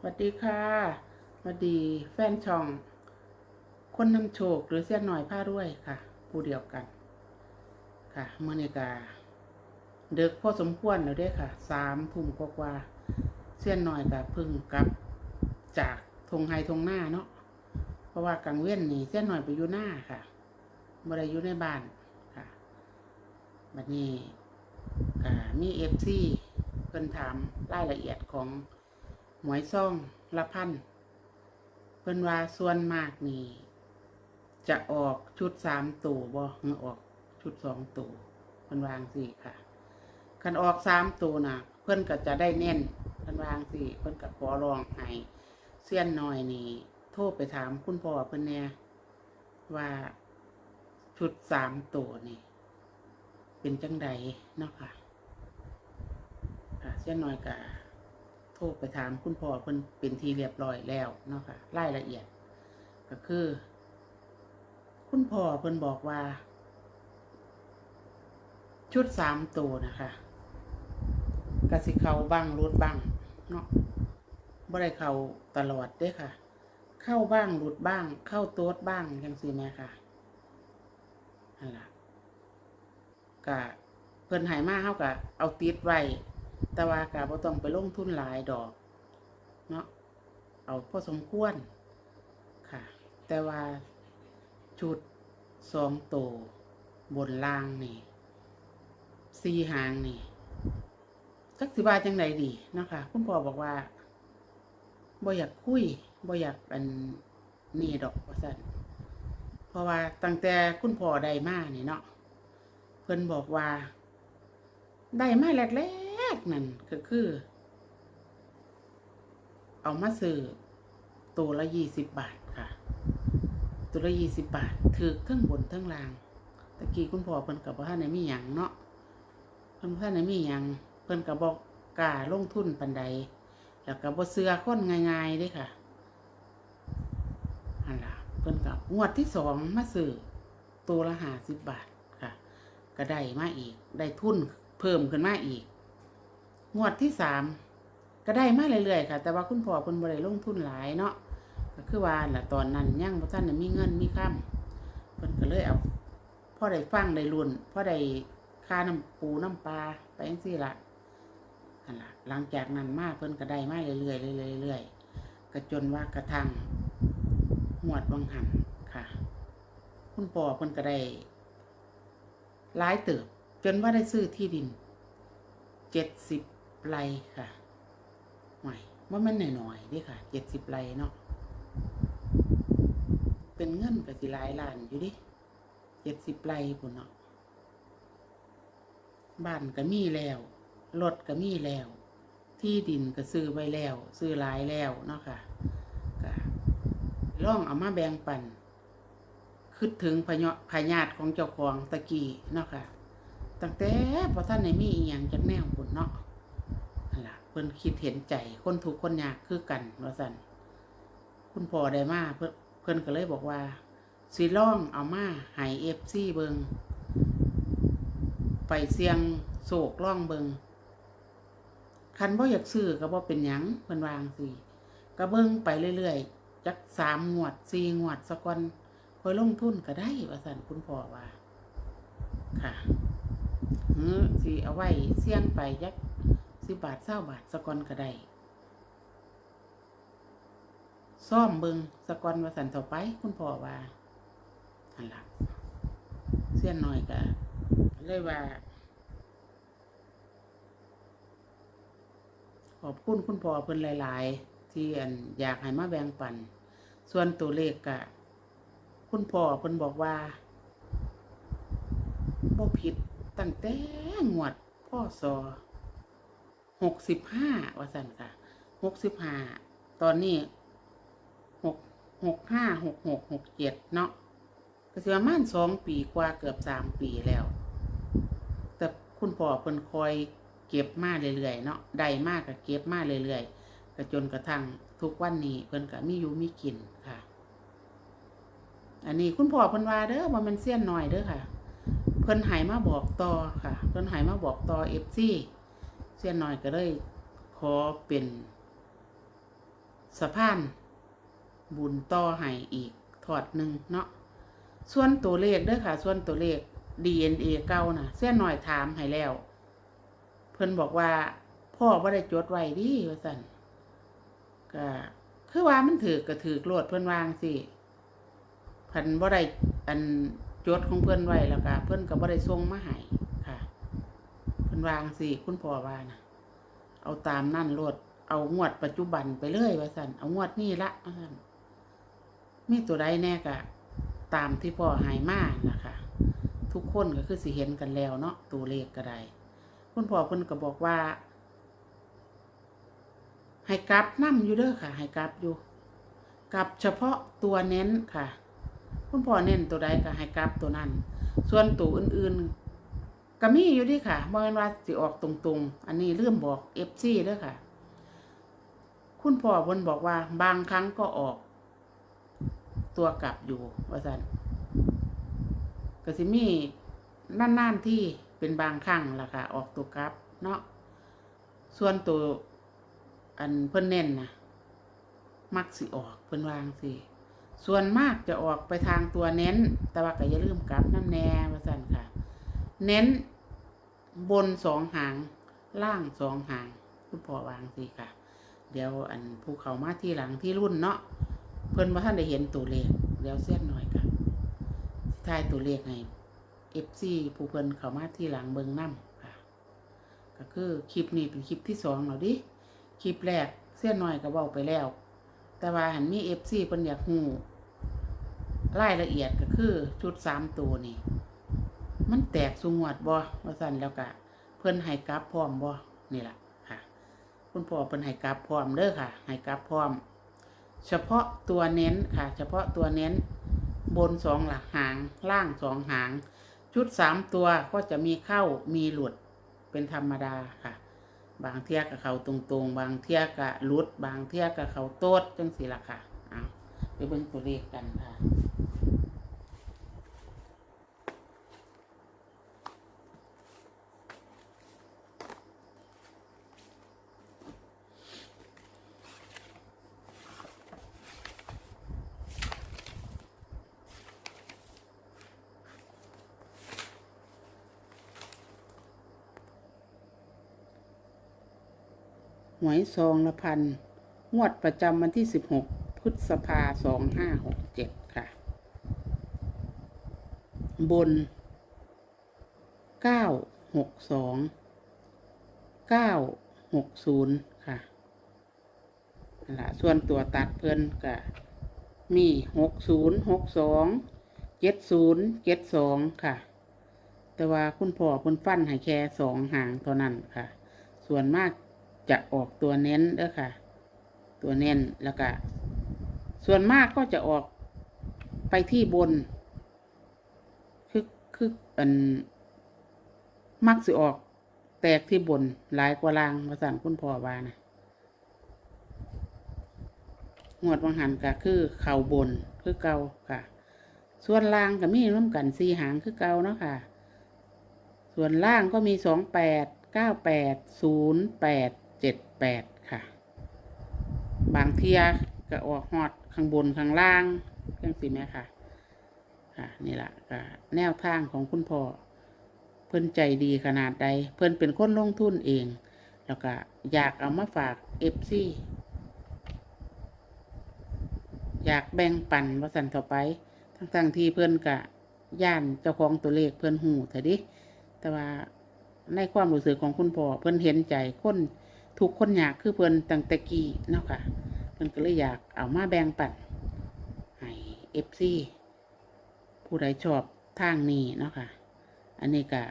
สวัสดีค่ะสวัสดีแฟนช่อง คนนำโชคหรือเสี้ยนหน่อยผ้าด้วยค่ะ ผู้เดียวกัน ค่ะเมื่อนี้กาเด็กพอสมควรแล้วด้อค่ะสามทุ่มกว่าเสี้ยนหน่อยกะพึ่งกลับ จากทงไฮทงหน้าเนาะเพราะว่ากลางเว้นนี่เสี้ยนหน่อยไปอยู่หน้าค่ะบ่ได้อยู่ในบ้านค่ะบัดนี้กะมีเอฟซีเพิ่นถามรายละเอียดของ หมวยซ่องละพันเพิ่นว่าส่วนมากนี่จะออกชุดสามตัวบ่หรือออกชุดสองตัวเพิ่นวางสี่ค่ะคันออกสามตัวน่ะเพิ่นก็จะได้เน้นเพิ่นวางสี่เพิ่นก็ขอลองให้เสี้ยนหน่อยนี่โทรไปถามคุณพ่อเพิ่นแหน่ว่าชุดสามตัวนี่เป็นจังใดเนาะค่ะค่ะเสี้ยนหน่อยก็ โทรไปถามคุณพ่อเพิ่นเป็นทีเรียบร้อยแล้วเนาะค่ะรายละเอียด ก็คือ คุณพ่อเพิ่นบอกว่า ชุดสามตัวนะคะกสิเขาบ้างรุดบ้างเนาะบ่ได้เขาตลอดเด้ค่ะ เข้าบ้างหลุดบ้าง เข้าโต๊ดบ้างจังซี่แม่ค่ะนั่นล่ะก็เพิ่นหายมาเฮาก็เอาติดไว้ แต่ว่าก็บ่ต้องไปลงทุนหลายดอกเนาะเอาพอสมควรค่ะ แต่ว่าชุดสองโตบนล่างนี่สี่หางนี่จักสิบาจังไดดีนะคะคุณพ่อบอกว่าบ่อยากคุยบ่อยากอันนี่ดอกว่าซั่นเพราะว่าตั้งแต่คุณพ่อได้มานี่เนาะเพิ่นบอกว่า ได้มาแรก ๆนั่นก็คือ เอามาซื้อตัวละยี่สิบบาทค่ะ ตัวละยี่สิบบาทถือเครื่องบนเครื่องล่างตะกี้คุณพ่อเพิ่นกับว่าในมีหยังเนาะเพิ่นว่าในมีหยังเพิ่นกับบอกกาลงทุนปันใด แล้วก็บ่เสือคนง่ายๆด้ค่ะอันล่ะเพิ่นกับงวดที่สองมาซื้อตัวละห้าสิบบาทค่ะ ก็ได้มาอีก ได้ทุนเพิ่มขึ้นมาอีก งวดที่สามก็ได้มาเรื่อยๆค่ะ แต่ว่าคุณพ่อเพิ่นบ่ได้ลงทุนหลายเนาะก็คือว่าแหละตอนนั้นยังบ่ทันได้มีเงินมีค่ำเพิ่นก็เลยเอาพ่อได้ฟังได้รุ่นพ่อได้ค่าน้ำปูน้ำปลาไปจังซี่ละนั่นละหลังจากนั้นมาเพิ่นก็ได้มาเรื่อยๆเรื่อยๆเรื่อยๆก็จนว่ากระทั่งหวดวังหันค่ะ คุณพ่อเพิ่นก็ได้หลายเติบ จนว่าได้ซื้อที่ดิน70 ไร่ค่ะหวยว่ามันหน่อยๆเดิค่ะเจ็ดสิบไรเนาะเป็นเงินก็สิหลายล้านอยู่ดิเจ็ดสิบไรพุ่นเนาะบ้านก็มีแล้วรถก็มีแล้ว ที่ดินก็ซื้อไว้แล้ว ซื้อหลายแล้วเนาะค่ะก็ล่องเอามาแบ่งปันคิดถึงพญพญาติของเจ้าของตะกี้เนาะค่ะตั้งแต่พอท่านในมีอีหยังจากแนวพุ่นเนาะ นั่นล่ะเพิ่นคิดเห็นใจคนทุกข์คนยากคือกันว่าซั่นคุณพ่อได้มาเพิ่นเพิ่นก็เลยบอกว่าสิลองเอามาให้ FC เบิงไปเสียงโศกล่องเบิงคันบ่อยากซื้อก็บ่เป็นหยังเพิ่นวางสิก็เบิ่งไปเรื่อยๆจักสามงวดสี่งวดสักวันค่อยลงทุนก็ได้ว่าซั่นคุณพ่อว่า ค่ะเฮ้อสิเอาไว้เสี่ยงไปจัก สิบบาทเศร้าบาทสะกอนก็ได้ซ่อมเบิงสะกอนวาสันต่อไป คุณพ่อว่าอันละเสี้ยนหน่อยก็เลยว่า ขอบคุณคุณพ่อเพิ่นหลาย ๆ ที่อันอยากให้มาแบ่งปัน ส่วนตัวเลขกะ คุณพ่อเพิ่นบอกว่าบ่ผิดตั้งแต่งวดพ่อสอ หกสิบห้าว่าสันค่ะหกสิบห้าตอนนี้หกหกห้าหกหกหกเจ็ดเนาะก็สิประมาณสองปีกว่าเกือบสามปีแล้ว แต่คุณพ่อเพิ่นคอยเก็บมาเรื่อยๆเนาะได้มากก็เก็บมาเรื่อยๆก็จนกระทั่งทุกวันนี้เพิ่นก็มีอยู่มีกินค่ะ อันนี้คุณพ่อเพิ่นว่าเด้อว่ามันเสี้ยนหน่อยเด้อค่ะ เพิ่นหายมาบอกต่อค่ะ เพิ่นหายมาบอกต่อเอฟซี เสี้ยนน้อยก็เลยขอเป็นสะพาน บุญต่อให้อีกทอดหนึ่งเนาะส่วนตัวเลขเด้อค่ะ ส่วนตัวเลข DNA เก่าน่ะเส้นหน่อยถามให้แล้ว เพิ่นบอกว่า พ่อบ่าได้จดไว้ดิว่าซั่นก็คือว่ามันถือก็ถือโลดเพิ่อนวางสิพิ่นบ่ได้อันจดของเพิ่อนไว้แล้วก็เพิ่อนก็บ่ได้ส่งมาให้ พิ่นวางสิคุณพ่อว่านะเอาตามนั่นโลดเอางวดปัจจุบันไปเลยว่าซั่นเอางวดนี้ละว่าซั่นมีตัวใดแน่ก็ตามที่พ่อให้มานะคะ ทุกคนก็คือสิเห็นกันแล้วเนาะตัวเลขก็ได้คุณพ่อเพิ่นก็บอกว่าให้กลับนํอยู่เด้อค่ะ ให้กลับอยู่กลับเฉพาะตัวเน้นค่ะ คุณพ่อเน้นตัวใดก็ให้กลับตัวนั้น ส่วนตัวอื่นๆ ก็มีอยู่ดิค่ะบ่แม่นว่าสิออกตรงๆ อันนี้เริ่มบอก FC เด้อค่ะ คุณพ่อเพิ่นบอกว่าบางครั้งก็ออก ตัวกลับอยู่ว่าซั่นก็สิมีนั่นๆที่เป็นบางครั้งล่ะค่ะ ออกตัวกลับ เนาะส่วนตัวอันเพิ่นเน้นนะมักสิออกเพิ่นวางสิส่วนมากจะออกไปทางตัวเน้น แต่ว่าก็อย่าลืมกลับน้ำแน่ว่าสัน เน้นบนสองหางล่างสองหางคุณพ่อวางสิค่ะ เดี๋ยวอันภูเขามาที่หลังที่รุ่นเนาะเพิ่อนว่าท่านได้เห็นตัวเลขเดี๋ยวเส้นหน่อยค่ะทายตัวเลขให้เอฟซีผู้เพิ่นเขามาที่หลังเบิงน้ำค่ะ ก็คือคลิปนี้เป็นคลิปที่สองแล้วดิคลิปแรกเส้นหน้อยก็เว้าไปแล้ว แต่ว่าหันมีเอฟซีเพิ่นอยากฮู้รายละเอียดก็คือชุดสามตัวนี่ มันแตกสุงวดบ่ว่าสั่นแล้วก็เพิ่นให้กราฟพร้อมบ่นี่แหละค่ะ คุณพ่อเพิ่นให้กราฟพร้อมเด้อค่ะให้กราฟพร้อม เฉพาะตัวเน้นค่ะ เฉพาะตัวเน้น บนสองหลักหาง ล่างสองหาง ชุดสามตัวก็จะมีเข้ามีหลุดเป็นธรรมดาค่ะ บางเทียกับเขาตรงๆ บางเทียกับหลุด บางเทียกับเขาโต๊ดจังสิละค่ะเอาไปเบิ่งตัวเลขกันค่ะ วยซองละพัน งวดประจำวันที่ 16 พฤษภาสองห้าหกเจ็ดค่ะ บน 9 6 2 9 6 0 ค่ะนั่นล่ะส่วนตัวตัดเพิ่นก็มี60 62 70 72ค่ะ แต่ว่าคุณพ่อเพิ่นฟันให้แค่สองหางเท่านั้นค่ะ ส่วนมาก จะออกตัวเน้นเด้อค่ะ ตัวเน้นแล้วก็ส่วนมากก็จะออกไปที่บน คือคืออันมักสิออกแตกที่บนหลายกว่าลางมาสั่นคุณพ่อว่านะงวดวังหันก็คือเข่าบนคือเก่าค่ะ ส่วนล่างก็มีน้ำกันสีหางคือเก่าเนาะค่ะ ส่วนล่างก็มีสองแปดเก้าแปดศูนย์แปด เจ็ดแปดค่ะ บางเทียก็ออกฮอดข้างบนข้างล่างเครื่องสีแม่ค่ะ ค่ะนี่แหละก็แนวทางของคุณพ่อเพิ่อนใจดีขนาดใด เพิ่อนเป็นคนลงทุนเอง แล้วก็อยากเอามาฝากเอฟซีอยากแบ่งปันว่าสันต่อไป ทั้งๆที่เพิ่อนกะย่านเจ้าของตัวเลขเพิ่อนหูแต่ดิ แต่ว่าในความรู้สึกของคุณพ่อเพิ่อนเห็นใจคน ถูกคนอยากคือเพิ่นตั้งแต่กี้เนาะค่ะเพิ่นก็เลยอยากเอามาแบ่งปันให้เอฟซีผู้ใดชอบทางนี้เนาะค่ะ อันนี้ก็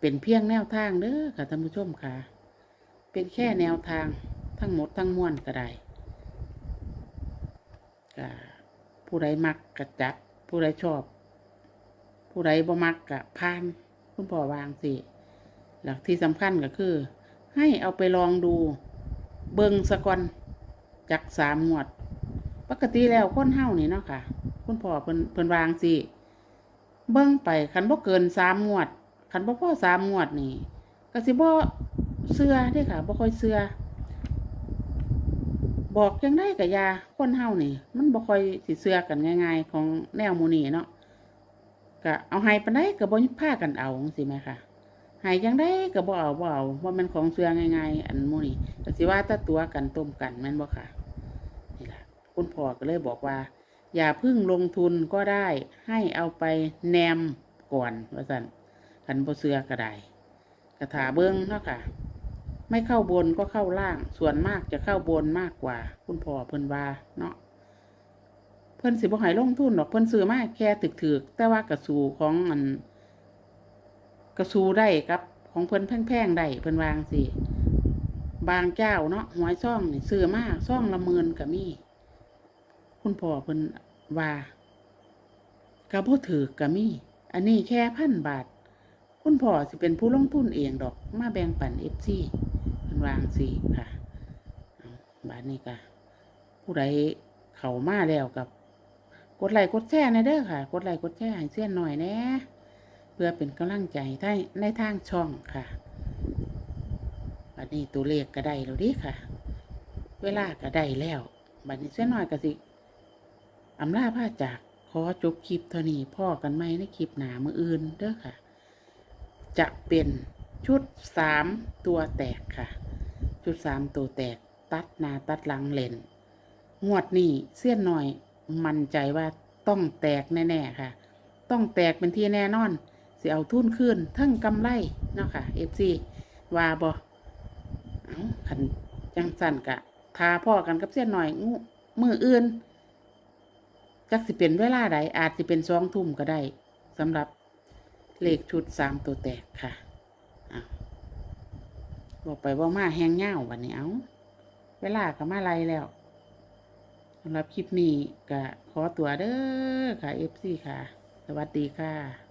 เป็นเพียงแนวทางเด้อค่ะท่านผู้ชมค่ะ เป็นแค่แนวทางทั้งหมดทั้งมวลก็ได้ก็ผู้ใดมักกระจัดผู้ใดชอบ ผู้ใดบ่มักกะพาน คุณพ่อวางสิหลักที่สำคัญก็คือ ให้เอาไปลองดู เบิงสะกอนจากสามงวด ปกติแล้วคนเฮานี่เนาะค่ะ คุณพ่อเพิ่นเพิ่นวางสิเบิ่งไปคันบ่เกินสามงวดคันบ่พอสามงวดนี่ก็สิบ่เชื่อเด้ค่ะบ่ค่อยเชื่อบอกจังได้กับยาคนเฮานี่ มันบ่ค่อยสิเชื่อกันง่าย ๆ ของแนวมูนี่เนาะก็เอาให้ปานใดก็บ่พากันเอาจังซี่แหมค่ะ ให้จังได้ก็บ่เอาบ่เอาว่ามันของเชื่อง่ายๆอันมูนี่ก็สิว่าแต่ตัวกันต้มกันแม่นบ่ค่ะนี่ล่ะคุณพ่อก็เลยบอกว่า อย่าพึ่งลงทุนก็ได้ให้เอาไปแนมก่อนว่าซั่นคันบ่เชื่อก็ได้กระถาเบิ่งเนาะค่ะ ไม่เข้าบนก็เข้าล่าง ส่วนมากจะเข้าบนมากกว่า คุณพ่อเพิ่นว่าเนาะเพิ่นสิบ่ให้ลงทุนหรอกเพิ่นซื้อมาแค่ถึกๆแต่ว่ากระสูของอัน กระสูได้กับของเพิ่นแพงๆได้เพิ่นวางสิบางเจ้าเนาะหวยซ่องนี่ซื้อมากซ่องละหมื่นก็มีคุณพ่อเพิ่นว่าก็บ่ถือก็มีอันนี้แค่พันบาท คุณพ่อสิเป็นผู้ลงทุนเองดอก มาแบ่งปัน FC เพิ่นวางสิค่ะบาดนี้ก็ผู้ใดเข้ามาแล้วกับกดไลค์กดแชร์ในเด้อค่ะ กดไลค์กดแชร์ให้เสี้ยนหน่อยแน่ เพื่อเป็นกำลังใจให้ในทางช่องค่ะ บัดนี้ตัวเลขก็ได้แล้วดิค่ะ เวลาก็ได้แล้ว บัดนี้เสี้ยนหน่อยก็สิอำลาพาจากขอจบคลิปเท่านี้พ่อกันไหมในคลิปหนามืออื่นเด้อค่ะ จะเป็นชุดสามตัวแตกค่ะ ชุดสามตัวแตกตัดหนาตัดหลังเลนงวดนี้เสี้ยนหน่อย มั่นใจว่าต้องแตกแน่ ๆ ค่ะ ต้องแตกเป็นที่แน่นอน สิเอาทุนขึ้นทั้งกำไรเนาะค่ะเอฟซีว่าบอเอาขันจังสั่นกะทาพ่อกันกับเสี้ยนหน่อยงูมืออื่น จักสิเป็นเวลาใดอาจสิเป็นสองทุ่มก็ได้สำหรับเลขชุดสามตัวแตกค่ะเอาบอกไปว่ามาแหงเง่าวันนี้เอาเวลาก็มาไล่แล้วสำหรับคลิปนี้ก็ขอตัวเด้อค่ะ FC ค่ะ สวัสดีค่ะ